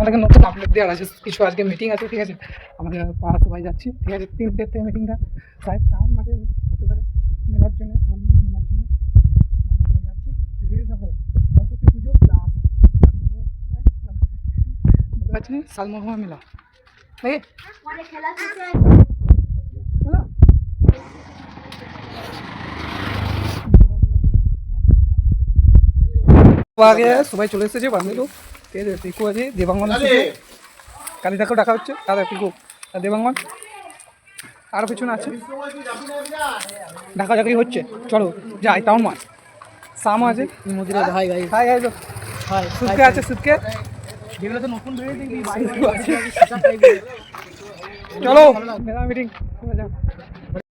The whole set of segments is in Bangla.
তোমাদেরকে নতুন আপডেট দেওয়ার আছে। কিছু আজকে মিটিং আছে, ঠিক আছে? আমাদের পাড়া সবাই যাচ্ছি, ঠিক আছে? তিনটের থেকে মিটিংটা সাহেব টাউন মাঠে হতে পারে মেলার জন্য রামনবমী মেলার জন্য। আমরা যাচ্ছি রেডি থাকো। সরস্বতী পুজো প্লাস বুঝতে পারছি না সালমোহমা মেলা। নাকি পরে খেলা শেষে হলো? আগে সবাই চলে এসেছে বান্ধব ঠিক আছে পিকু আছে? দেবাঙ্গন আছে কালিদাকেও ডাকা হচ্ছে? দাদা পিকু। দেবাঙ্গন? আর পিছনে আছে। ঢাকা চাকরি হচ্ছে। চলো যাই টাউন মাছ সাম আছে। মোদিরা ভাই ভাই। হাই হাই তো হাই সুতকে আছে সুতকে যেগুলো তো নতুন বেরিয়ে দেখবি চলো মেলা মিটিং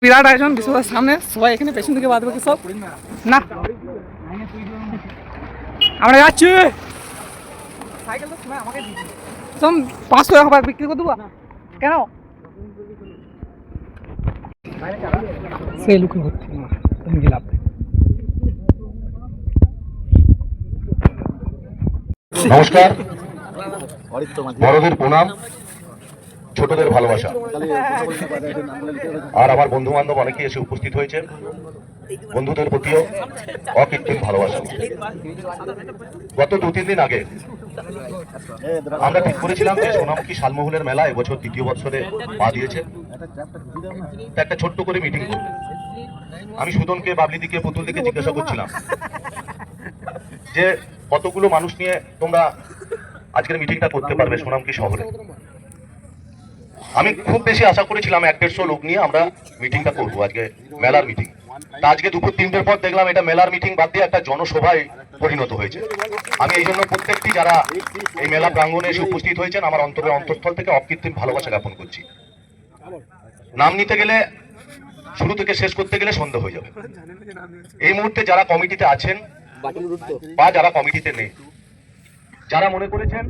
বিরাট আয়োজন বিশ্বদার সামনে। সবাই এখানে পেছন থেকে বাদ বাকি সব। না। আমরা যাচ্ছি। সাইকেল তো সময় আমাকে দিবি। সব পাঁচশো টাকা করে বিক্রি করে দেবো। কেন? সে লুকে হচ্ছে না তুমি গেলাম। নমস্কার। বড়দের প্রণাম ছোটদের ভালোবাসা। আর আমার বন্ধু বান্ধব অনেকেই এসে উপস্থিত হয়েছে বন্ধুদের প্রতিও অকৃত্রিম ভালোবাসা। গত দু, তিন দিন আগে আমরা ঠিক করেছিলাম যে সোনামুখী শালমহলের মেলা এবছর দ্বিতীয় বছরে পা দিয়েছে। একটা ছোট্ট করে মিটিং করব। আমি সুদনকে, বাবলিদিকে, পুতুলদিকে জিজ্ঞাসা করছিলাম যে কতগুলো মানুষ নিয়ে তোমরা আজকের মিটিংটা করতে পারবে সোনামকি শহরে? আমি খুব বেশি আশা করেছিলাম এক দেড়শো লোক নিয়ে আমরা মিটিংটা করব, আজকে মেলার মিটিং আজকে দুপুর তিনটের পর দেখলাম এটা মেলার মিটিং বাদ দিয়ে একটা জনসভায় পরিণত হয়েছে। আমি এই জন্য প্রত্যেকটি যারা এই মেলা প্রাঙ্গণে এসে উপস্থিত হয়েছেন, আমার অন্তরের অন্তঃস্থল থেকে অকৃত্রিম ভালোবাসা জ্ঞাপন করছি। নাম নিতে গেলে, শুরু থেকে শেষ করতে গেলে সন্দেহ হয়ে যাবে। এই মুহূর্তে যারা কমিটিতে আছেন বা যারা কমিটিতে নেই, যারা মনে করেছেন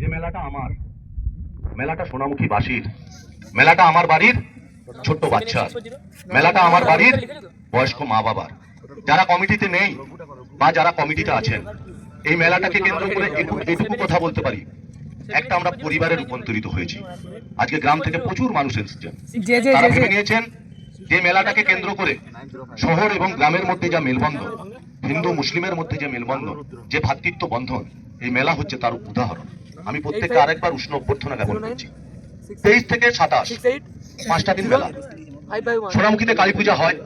যে মেলাটা আমার, মেলাটা সোনামুখী বাসীর, মেলাটা আমার বাড়ির ছোট্ট বাচ্চার মেলাটা আমার বাড়ির বয়স্ক মা বাবার। যারা কমিটিতে নেই বা যারা কমিটিতে আছেন এই মেলাটাকে কেন্দ্র করে এটুকু কথা বলতে পারি। একটা আমরা পরিবারে রূপান্তরিত হয়েছি। আজকে গ্রাম থেকে প্রচুর মানুষ এসেছেন। তারা ভেবে নিয়েছেন যে মেলাটাকে কেন্দ্র করে শহর এবং গ্রামের মধ্যে যা মেলবন্ধন হিন্দু মুসলিমের মধ্যে যে মেলবন্ধন যে ভ্রাতৃত্ব বন্ধন এই মেলা হচ্ছে তার উদাহরণ। আমি প্রত্যেককে আরেকবার উষ্ণ অভ্যর্থনা জ্ঞাপন করছি। তেইশ থেকে সাতাশ। পাঁচটা দিন মেলা সোনামুখীতে কালী পূজা হয়,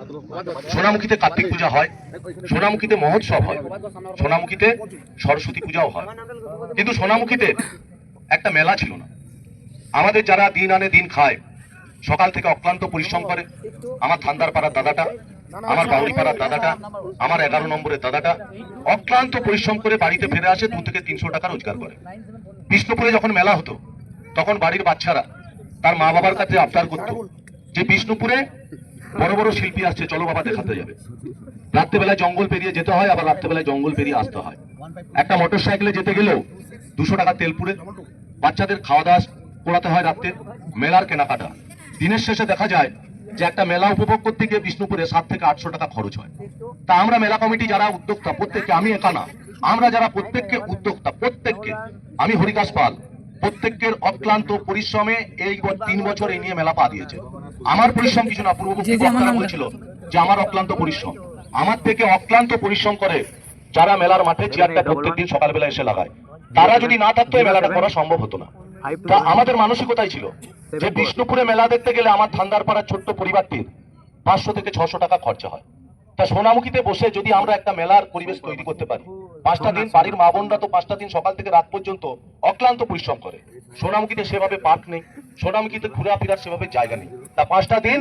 সোনামুখীতে কার্তিক পূজা হয়, সোনামুখীতে মহোৎসব হয়, সোনামুখীতে সরস্বতী পূজাও হয়। কিন্তু সোনামুখীতে একটা মেলা ছিল না। আমাদের যারা দিন আনে দিন খায়, সকাল থেকে অক্লান্ত পরিশ্রম করে, আমার থান্দার পাড়ার দাদাটা, আমার বাউরি পাড়ার দাদাটা, আমার এগারো নম্বরের দাদাটা, অক্লান্ত পরিশ্রম করে বাড়িতে ফিরে আসে, দু থেকে তিনশো টাকা রোজগার করে। বিষ্ণুপুরে যখন মেলা হতো, তখন বাড়ির বাচ্চারা তার মা বাবার কাছে আবদার করতো যে বিষ্ণুপুরে বড় বড় শিল্পী আসছে চলো বাবা দেখাতে যাবে। রাত্রেবেলায় জঙ্গল পেরিয়ে যেতে হয় আবার রাত্রেবেলায় জঙ্গল পেরিয়ে আসতে হয়। একটা মোটর সাইকেলে যেতে গেলেও দুশো টাকা তেল পুড়ে বাচ্চাদের খাওয়া দাওয়া করাতে হয় রাত্রে মেলার কেনাকাটা। দিনের শেষে দেখা যায় যে একটা মেলা উপভোগ করতে গিয়ে বিষ্ণুপুরে সাত থেকে আটশো টাকা খরচ হয়। তা আমরা মেলা কমিটি যারা উদ্যোক্তা প্রত্যেককে আমি একা না আমরা যারা প্রত্যেককে উদ্যোক্তা প্রত্যেককে আমি হরিদাস পাল প্রত্যেকের অক্লান্ত পরিশ্রমে এই তিন বছর এই নিয়ে মেলা পা দিয়েছে। আমার পরিশ্রম কিছু না পূর্ববর্তী বক্তারা বলেছিল যে আমার অক্লান্ত পরিশ্রম। আমার থেকে অক্লান্ত পরিশ্রম করে যারা মেলার মাঠে চেয়ারটা প্রত্যেকদিন সকালবেলা এসে লাগায় তারা যদি না থাকতো এই মেলাটা করা সম্ভব হতো না। তা আমাদের মানসিকতাই ছিল যে বিষ্ণুপুরে মেলা দেখতে গেলে আমার ধান্দার পাড়ার ছোট্ট পরিবারটির পাঁচশো থেকে ছশো টাকা খরচা হয়। তা সোনামুখীতে বসে যদি আমরা একটা মেলার পরিবেশ তৈরি করতে পারি পাঁচটা দিন বাড়ির মা বোনরা তো পাঁচটা দিন সকাল থেকে রাত পর্যন্ত অক্লান্ত পরিশ্রম করে। সোনামুখীতে সেভাবে পার্ক নেই সোনামুখীতে ঘোরাফেরার সেভাবে জায়গা নেই। তা পাঁচটা দিন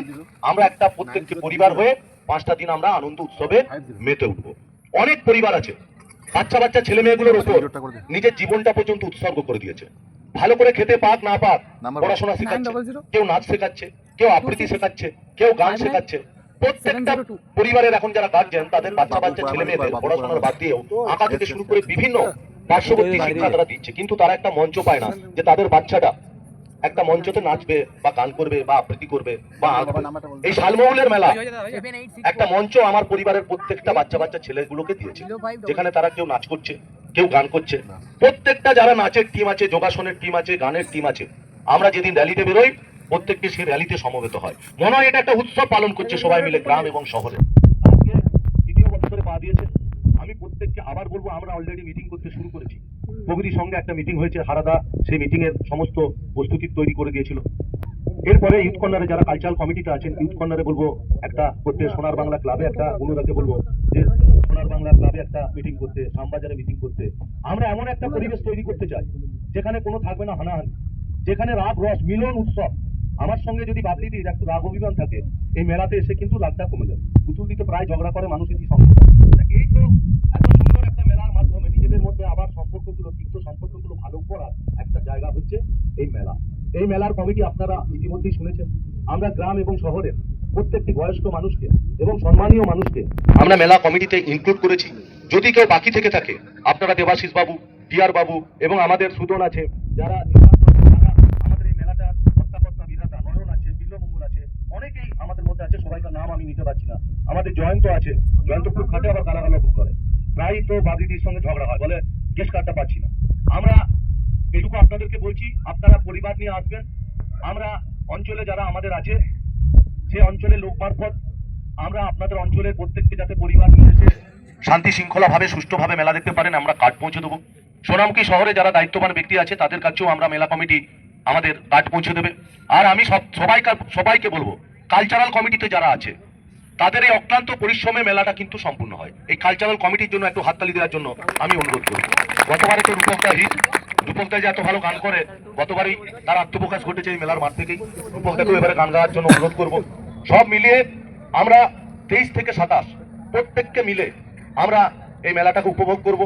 আমরা একটা প্রত্যেকটি পরিবার হয়ে পাঁচটা দিন আমরা আনন্দ উৎসবে মেতে উঠবো। অনেক পরিবার আছে বাচ্চা বাচ্চা ছেলে মেয়েগুলোর উপর নিজের জীবনটা পর্যন্ত উৎসর্গ করে দিয়েছে। ভালো করে খেতে পাক না পাক পড়াশোনা শেখাচ্ছে। কেউ নাচ শেখাচ্ছে কেউ আবৃত্তি শেখাচ্ছে কেউ গান শেখাচ্ছে। প্রত্যেকটা পরিবারের এখন যারা গার্জেন তাদের বাচ্চা বাচ্চা ছেলে মেয়েদের পড়াশোনার বাদ দিয়েও আঁকা থেকে শুরু করে বিভিন্ন পার্শ্ববর্তী শিক্ষা তারা দিচ্ছে। কিন্তু তারা একটা মঞ্চ পায় না যে তাদের বাচ্চাটা একটা মঞ্চতে নাচবে বা গান করবে বা আবৃত্তি করবে বা এই শালমৌলের মেলা একটা মঞ্চ আমার পরিবারের প্রত্যেকটা বাচ্চা বাচ্চা ছেলেগুলোকে দিয়েছে। যেখানে তারা কেউ নাচ করছে কেউ গান করছে। প্রত্যেকটা যারা নাচের টিম আছে যোগাসনের টিম আছে গানের টিম আছে আমরা যেদিন র্যালিতে বেরোই প্রত্যেককে সেই র্যালিতে সমবেত হয়। মনে হয় এটা একটা উৎসব পালন করছে সবাই মিলে গ্রাম এবং শহরে। পা দিয়েছে। আমি প্রত্যেককে আবার বলব, আমরা অলরেডি মিটিং করতে শুরু করেছি। প্রগতির সঙ্গে একটা মিটিং হয়েছে, হারাদা সেই মিটিং এর সমস্ত প্রস্তুতি তৈরি করে দিয়েছিল। এরপরে ইউথ কর্নারে যারা কালচারাল কমিটিতে আছেন ইউথ কর্নারে বলব, একটা করতে সোনার বাংলা ক্লাবে একটা, অনুরাগকে বলব, যে সোনার বাংলা ক্লাবে একটা মিটিং করতে, শ্যামবাজারে মিটিং করতে। আমরা এমন একটা পরিবেশ তৈরি করতে চাই, যেখানে কোনো থাকবে না হানাহানি, যেখানে রাগ, রস, মিলন, উৎসব আমার সঙ্গে যদি বাবলিদির একটু রাগ অভিমান থাকে এই মেলাতে এসে কিন্তু রাগটা কমে যাবে। পুতুল দিতে প্রায় ঝগড়া করে মানুষেরই সঙ্গে তা এই তো এত সুন্দর একটা মেলার মাধ্যমে নিজেদের মধ্যে আবার সম্পর্কগুলো তিক্ত সম্পর্কগুলো ভালো করার একটা জায়গা হচ্ছে এই মেলা। এই মেলার কমিটি আপনারা ইতিমধ্যেই শুনেছেন। আমরা গ্রাম এবং শহরের প্রত্যেকটি বয়স্ক মানুষকে এবং সম্মানীয় মানুষকে আমরা মেলা কমিটিতে ইনক্লুড করেছি। যদি কেউ বাকি থেকে থাকে আপনারা দেবাশিস বাবু টিআর বাবু এবং আমাদের সুদন আছে, যারা আমাদের এই মেলাটার কর্তাকর্তা বিধাতা নয়ন আছে বিল্লমঙ্গল আছে অনেকেই আমাদের মধ্যে আছে সবাইকার নাম আমি নিতে পারছি না। আমাদের জয়ন্ত আছে, জয়ন্ত খুব খাটে আবার গালাগালা খুব করে। প্রায় তো বাদিদির সঙ্গে ঝগড়া হয়, বলে গেস কার্ডটা পাচ্ছি না। আমরা এটুকু আপনাদেরকে বলছি, আপনারা পরিবার নিয়ে আসবেন। আমরা অঞ্চলে যারা আমাদের আছে সে অঞ্চলে লোক মারফত, আমরা আপনাদের অঞ্চলের প্রত্যেককে যাতে পরিবার নিয়ে এসে শান্তি শৃঙ্খলা ভাবে সুষ্ঠুভাবে মেলা দেখতে পারেন, আমরা কার্ড পৌঁছে দেবো। সোনামুখী শহরে যারা দায়িত্ববান ব্যক্তি আছে, তাদের কাছেও আমরা মেলা কমিটি আমাদের কার্ড পৌঁছে দেবে। আর আমি সব সবাই সবাইকে বলব কালচারাল কমিটিতে যারা আছে, তাদের এই অক্লান্ত পরিশ্রমে মেলাটা কিন্তু সম্পূর্ণ হয়। এই কালচারাল কমিটির জন্য একটু হাততালি দেওয়ার জন্য আমি অনুরোধ করব গতবারে তো রূপকদা হিট, রূপকদা যে এত ভালো গান করে, গতবারই তার আত্মপ্রকাশ ঘটেছে এই মেলার মাঠ থেকেই। রূপকদাকেও এবারে গান গাওয়ার জন্য অনুরোধ করব। সব মিলিয়ে আমরা তেইশ থেকে সাতাশ, প্রত্যেককে মিলে আমরা এই মেলাটাকে উপভোগ করব,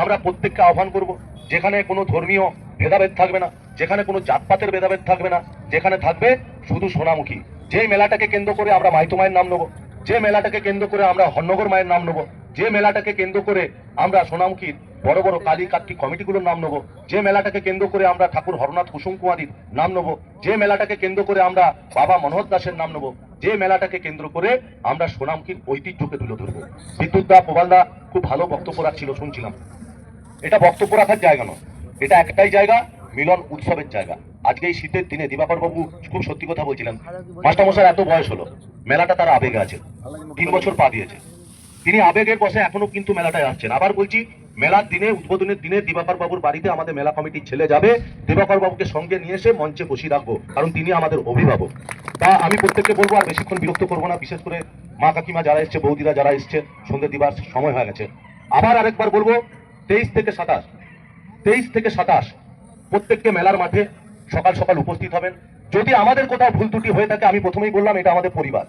আমরা প্রত্যেককে আহ্বান করব, যেখানে কোনো ধর্মীয় ভেদাভেদ থাকবে না, যেখানে কোনো জাতপাতের ভেদাভেদ থাকবে না, যেখানে থাকবে শুধু সোনামুখী। যে মেলাটাকে কেন্দ্র করে আমরা মাইতো মায়ের নাম নেব, যে মেলাটাকে কেন্দ্র করে আমরা হন্নগর মায়ের নাম নেব, যে মেলাটাকে কেন্দ্র করে আমরা সোনামুখীর বড় বড় কালী কার্তিক কমিটিগুলোর নাম নেব, যে মেলাটাকে কেন্দ্র করে আমরা ঠাকুর হরনাথ কুসুম কুমারীর নাম নেব, যে মেলাটাকে কেন্দ্র করে আমরা বাবা মনোহর দাসের নাম নেব, যে মেলাটাকে কেন্দ্র করে আমরা সোনামুখীর ঐতিহ্যকে তুলে ধরবো। বিদ্যুৎ দা প্রবালদা খুব ভালো বক্তব্য রাখছিল, শুনছিলাম। এটা বক্তব্য রাখার জায়গা নয়, এটা একটাই জায়গা, মিলন উৎসবের জায়গা। আজকে এই শীতের দিনে দিবাকর বাবু খুব সত্যি কথা বলছিলেন। মাস্টারমশাই, এত বয়স হলো। মেলাটা তার আবেগে আছে। তিন বছর পা দিয়েছে। তিনি আবেগের বসে এখনও কিন্তু মেলাটায় আসছেন। আবার বলছি, মেলার দিনে, উদ্বোধনের দিনে দিবাকর বাবুর বাড়িতে আমাদের মেলা কমিটির ছেলে যাবে। দিবাকর বাবুকে সঙ্গে নিয়ে এসে মঞ্চে বসিয়ে রাখব, কারণ তিনি আমাদের অভিভাবক। তা আমি প্রত্যেককে বলব, আর বেশিক্ষণ বিরক্ত করব না, বিশেষ করে মা কাকিমা যারা এসছে, বৌদিরা যারা এসছে সন্ধ্যে দিবার সময় হয়ে গেছে। আবার আরেকবার বলব, তেইশ থেকে সাতাশ, তেইশ থেকে সাতাশ, প্রত্যেককে মেলার মাঠে সকাল সকাল উপস্থিত হবেন। যদি আমাদের কোথাও ভুল ত্রুটি হয়ে থাকে, আমি প্রথমেই বললাম, এটা আমাদের পরিবার।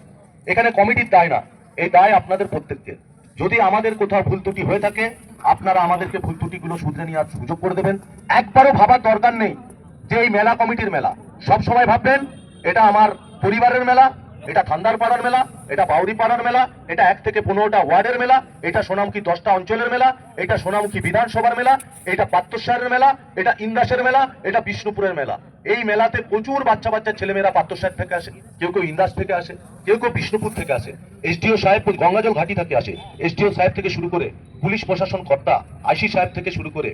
এখানে কমিটির দায় না, এই দায় আপনাদের প্রত্যেককে। যদি আমাদের কোথাও ভুল ত্রুটি হয়ে থাকে, আপনারা আমাদেরকে ভুল ত্রুটিগুলো শুধরে নেওয়ার সুযোগ করে দেবেন। একবারও ভাবার দরকার নেই যে এই মেলা কমিটির মেলা। সব সময় ভাববেন, এটা আমার পরিবারের মেলা এটা থান্দার পাড়ার মেলা, এটা বাউরি পাড়ার মেলা, এটা এক থেকে পনেরোটা ওয়ার্ডের মেলা, এটা সোনামুখী দশটা অঞ্চলের মেলা, এটা সোনামুখী বিধানসভার মেলা, এটা পাত্রসারের মেলা, এটা ইন্দাসের মেলা, এটা বিষ্ণুপুরের মেলা। এই মেলাতে প্রচুর বাচ্চা বাচ্চা ছেলেমেয়েরা পাত্রসার থেকে আসে, কেউ কেউ ইন্দাস থেকে আসে, কেউ কেউ বিষ্ণুপুর থেকে আসে, এসডিও সাহেব গঙ্গাজল ঘাটি থেকে আসে, এসডিও সাহেব থেকে শুরু করে পুলিশ প্রশাসন কর্তা, আইসি সাহেব থেকে শুরু করে,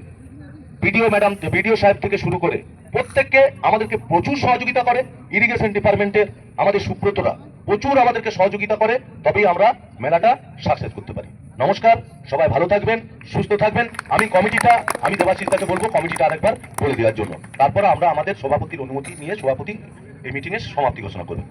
বিডিও ম্যাডাম, বিডিও সাহেব থেকে শুরু করে প্রত্যেককে আমাদেরকে প্রচুর সহযোগিতা করে ইরিগেশন ডিপার্টমেন্টের আমাদের সুব্রতরা প্রচুর আমাদেরকে সহযোগিতা করে, তবেই আমরা মেলাটা সাকসেস করতে পারি। নমস্কার, সবাই ভালো থাকবেন, সুস্থ থাকবেন। আমি কমিটিটা, আমি দেবাশিস কাছে বলব কমিটিটা আরেকবার বলে দেওয়ার জন্য। তারপর আমরা আমাদের সভাপতির অনুমতি নিয়ে সভাপতি এই মিটিংয়ের সমাপ্তি ঘোষণা করব।